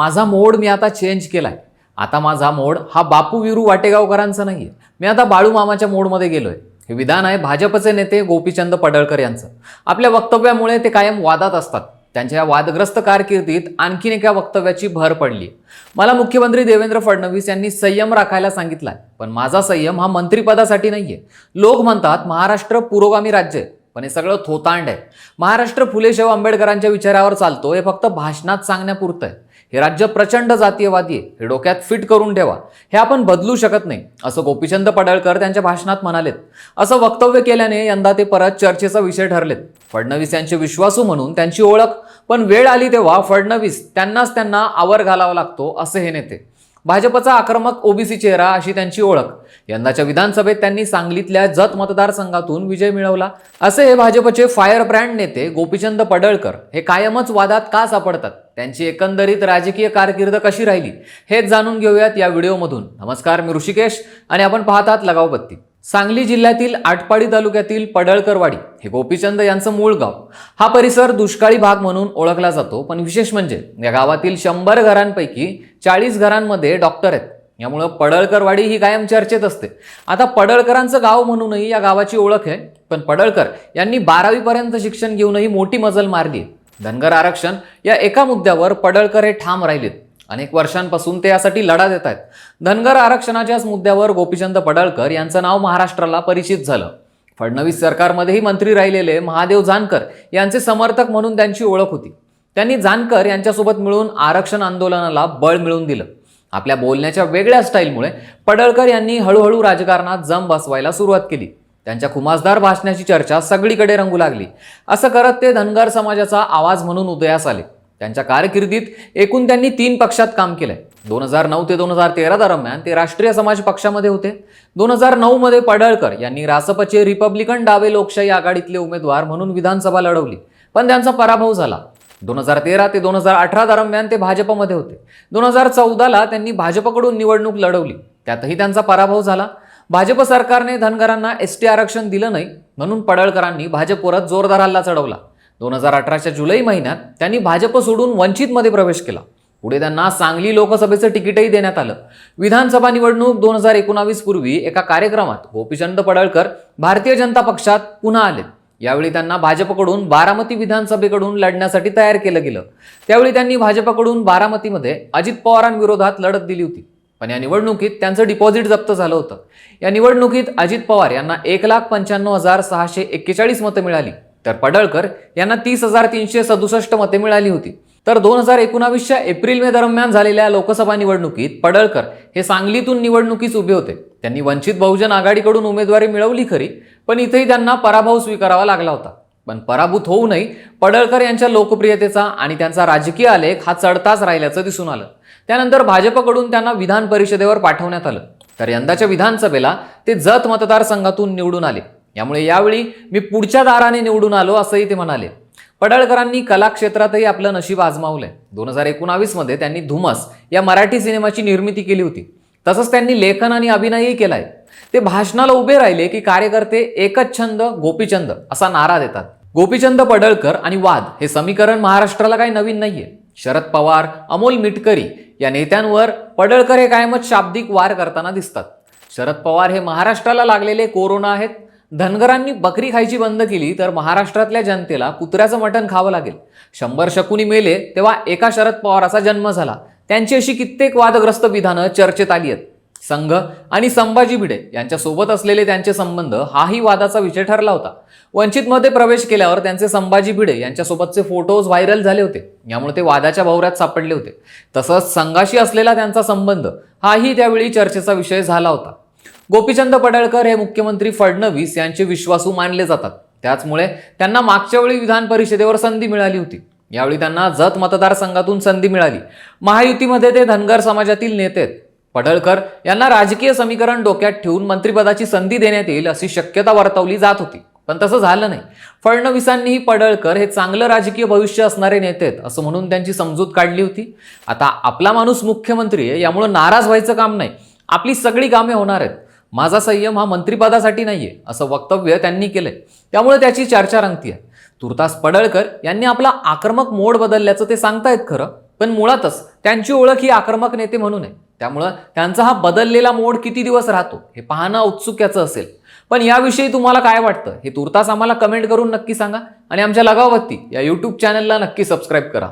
माझा मोड मी आता चेंज केला आहे आता माझा मोड हा बापू विरू वाटेगावकरांचा आहे मी आता बाळू मामाच्या मोडमध्ये आहे हे विधान आहे भाजपचे नेते गोपीचंद पडळकर यांचं. आपल्या वक्तव्यामुळे ते कायम वादात असतात. त्यांच्या या वादग्रस्त कारकिर्दीत आणखीन एका वक्तव्याची भर पडली मला मुख्यमंत्री देवेंद्र फडणवीस यांनी संयम राखायला सांगितलाय. पण माझा संयम हा मंत्रिपदासाठी नाहीये. लोक म्हणतात महाराष्ट्र पुरोगामी राज्य आहे. पण हे सगळं थोतांड आहे. महाराष्ट्र फुले आंबेडकरांच्या विचारावर चालतो. हे फक्त भाषणात सांगण्यापुरतं आहे. हे राज्य प्रचंड जातीयवादी आहे. हे डोक्यात फिट करून ठेवा. हे आपण बदलू शकत नाही असं गोपीचंद पडळकर त्यांच्या भाषणात म्हणालेत. असं वक्तव्य केल्याने यंदा ते परत चर्चेचा विषय ठरलेत. फडणवीस यांचे विश्वासू म्हणून त्यांची ओळख पण वेळ आली तेव्हा फडणवीस त्यांनाच त्यांना आवर घालावा लागतो असे हे नेते. भाजपचा आक्रमक ओबीसी चेहरा अशी त्यांची ओळख. यंदाच्या विधानसभेत त्यांनी सांगलीतल्या जत मतदारसंघातून विजय मिळवला. असे हे भाजपचे फायर ब्रँड नेते गोपीचंद पडळकर. हे कायमच वादात का सापडतात? त्यांची एकंदरीत राजकीय कारकीर्द कशी राहिली हेच जाणून घेऊयात या व्हिडिओमधून. नमस्कार मी ऋषिकेश आणि आपण पाहतात लगाव सांगली जिल्ह्यातील आटपाडी तालुक्यातील पडळकरवाडी हे गोपीचंद यांचं मूळ गाव. हा परिसर दुष्काळी भाग म्हणून ओळखला जातो पण विशेष म्हणजे या गावातील शंभर घरांपैकी चाळीस घरांमध्ये डॉक्टर आहेत. यामुळं पडळकरवाडी ही कायम चर्चेत असते. आता पडळकरांचं गाव म्हणूनही या गावाची ओळख आहे पण पडळकर यांनी बारावीपर्यंत शिक्षण घेऊनही मोठी मजल मारली धनगर आरक्षण या एका मुद्द्यावर पडळकर हे ठाम राहिलेत. अनेक वर्षांपासून ते यासाठी लढा देत आहेत. धनगर आरक्षणाच्याच मुद्द्यावर गोपीचंद पडळकर यांचं नाव महाराष्ट्राला परिचित झालं. फडणवीस सरकारमध्येही मंत्री राहिलेले महादेव जानकर यांचे समर्थक म्हणून त्यांची ओळख होती. त्यांनी जानकर यांच्यासोबत मिळून आरक्षण आंदोलनाला बळ मिळवून दिलं. आपल्या बोलण्याच्या वेगळ्या स्टाईलमुळे पडळकर यांनी हळूहळू राजकारणात जम बसवायला सुरुवात केली. त्यांच्या खुमासदार भाषणाची चर्चा सगळीकडे रंगू लागली. असं करत ते धनगर समाजाचा आवाज म्हणून उदयास आले. त्यांच्या कारकिर्दीत एकूण त्यांनी तीन पक्षात काम केलंय. दोन हजार नऊ ते दोन हजार तेरा दरम्यान ते राष्ट्रीय समाज पक्षामध्ये होते. दोन हजार नऊमध्ये पडळकर यांनी रासपचे रिपब्लिकन डावे लोकशाही आघाडीतले उमेदवार म्हणून विधानसभा लढवली. पण त्यांचा पराभव झाला. दोन हजार तेरा ते दोन हजार अठरा दरम्यान ते भाजपमध्ये होते. दोन हजार चौदाला त्यांनी भाजपकडून निवडणूक लढवली. त्यातही त्यांचा पराभव झाला. भाजप सरकारने धनगरांना एस टी आरक्षण दिलं नाही म्हणून पडळकरांनी भाजपवरच जोरदार हल्ला चढवला. दोन हजार अठराच्या जुलै महिन्यात त्यांनी भाजप सोडून वंचितमध्ये प्रवेश केला. पुढे त्यांना सांगली लोकसभेचं तिकीटही देण्यात आलं. विधानसभा निवडणूक दोन हजार एकोणावीस पूर्वी एका कार्यक्रमात गोपीचंद पडळकर भारतीय जनता पक्षात पुन्हा आले. यावेळी त्यांना भाजपकडून बारामती विधानसभेकडून लढण्यासाठी तयार केलं गेलं. त्यावेळी त्यांनी भाजपकडून बारामतीमध्ये अजित पवारांविरोधात लढत दिली होती. पण या निवडणुकीत त्यांचं डिपॉझिट जप्त झालं होतं. या निवडणुकीत अजित पवार यांना एक लाख पंच्याण्णव हजार सहाशे एक्केचाळीस मतं मिळाली. तर पडळकर यांना तीस हजार तीनशे सदुसष्ट मते मिळाली होती. तर दोन हजार एकोणावीसच्या एप्रिल मे दरम्यान झालेल्या लोकसभा निवडणुकीत पडळकर हे सांगलीतून निवडणुकीस उभे होते. त्यांनी वंचित बहुजन आघाडीकडून उमेदवारी मिळवली खरी पण इथेही त्यांना पराभव स्वीकारावा लागला होता. पण पराभूत होऊनही पडळकर यांच्या लोकप्रियतेचा आणि त्यांचा राजकीय आलेख हा चढताच राहिल्याचं दिसून आलं. त्यानंतर भाजपकडून त्यांना विधान परिषदेवर पाठवण्यात आलं. तर यंदाच्या विधानसभेला ते जत मतदारसंघातून निवडून आले. यामुळे यावेळी मी पुढच्या दाराने निवडून आलो असंही ते म्हणाले. पडळकरांनी कला क्षेत्रातही आपलं नशीब आजमावलंय. दोन हजार एकोणावीसमध्ये त्यांनी धुमस या मराठी सिनेमाची निर्मिती केली होती. तसंच त्यांनी लेखन आणि अभिनयही केलाय. ते भाषणाला उभे राहिले की कार्यकर्ते एकच छंद गोपीचंद असा नारा देतात. गोपीचंद पडळकर आणि वाद हे समीकरण महाराष्ट्राला काही नवीन नाहीये. शरद पवार अमोल मिटकरी या नेत्यांवर पडळकर हे कायमच शाब्दिक वार करताना दिसतात. शरद पवार हे महाराष्ट्राला लागलेले कोरोना आहेत. धनगरांनी बकरी खायची बंद केली तर महाराष्ट्रातल्या जनतेला कुत्र्याचं मटण खावं लागेल. शंभर शकुनी मेले तेव्हा एका शरद पवाराचा जन्म झाला. त्यांची अशी कित्येक वादग्रस्त विधानं चर्चेत आली आहेत. संघ आणि संभाजी भिडे यांच्यासोबत असलेले त्यांचे संबंध हाही वादाचा विषय ठरला होता. वंचितमध्ये प्रवेश केल्यावर त्यांचे संभाजी भिडे यांच्यासोबतचे फोटोज व्हायरल झाले होते. यामुळे ते वादाच्या भवऱ्यात सापडले होते. तसंच संघाशी असलेला त्यांचा संबंध हाही त्यावेळी चर्चेचा विषय झाला होता. गोपीचंद पडळकर हे मुख्यमंत्री फडणवीस यांचे विश्वासू मानले जातात. त्याचमुळे त्यांना मागच्या वेळी विधान परिषदेवर संधी मिळाली होती. यावेळी त्यांना जत मतदारसंघातून संधी मिळाली. महायुतीमध्ये ते धनगर समाजातील नेते आहेत. पडळकर यांना राजकीय समीकरण डोक्यात ठेवून मंत्रिपदाची संधी देण्यात येईल अशी शक्यता वर्तवली जात होती. पण तसं झालं नाही. फडणवीसांनीही पडळकर हे चांगलं राजकीय भविष्य असणारे नेते आहेत असं म्हणून त्यांची समजूत काढली होती. आता आपला माणूस मुख्यमंत्री आहे यामुळं नाराज व्हायचं काम नाही. आपली सगळी कामे होणार आहेत. माझा संयम हा मंत्रिपदासाठी नाहीये असं वक्तव्य त्यांनी केलंय. त्यामुळे त्याची चर्चा रंगती आहे. तुर्तास पडळकर यांनी आपला आक्रमक मोड बदलल्याचं ते सांगतायत खरं पण मुळातच त्यांची ओळख ही आक्रमक नेते म्हणून आहे. त्यामुळं त्यांचा हा बदललेला मोड किती दिवस राहतो हे पाहणं औत्सुक्याचं असेल. पण याविषयी तुम्हाला काय वाटतं हे तुर्तास आम्हाला कमेंट करून नक्की सांगा आणि आमच्या लगावती या यूट्यूब चॅनलला नक्की सबस्क्राईब करा.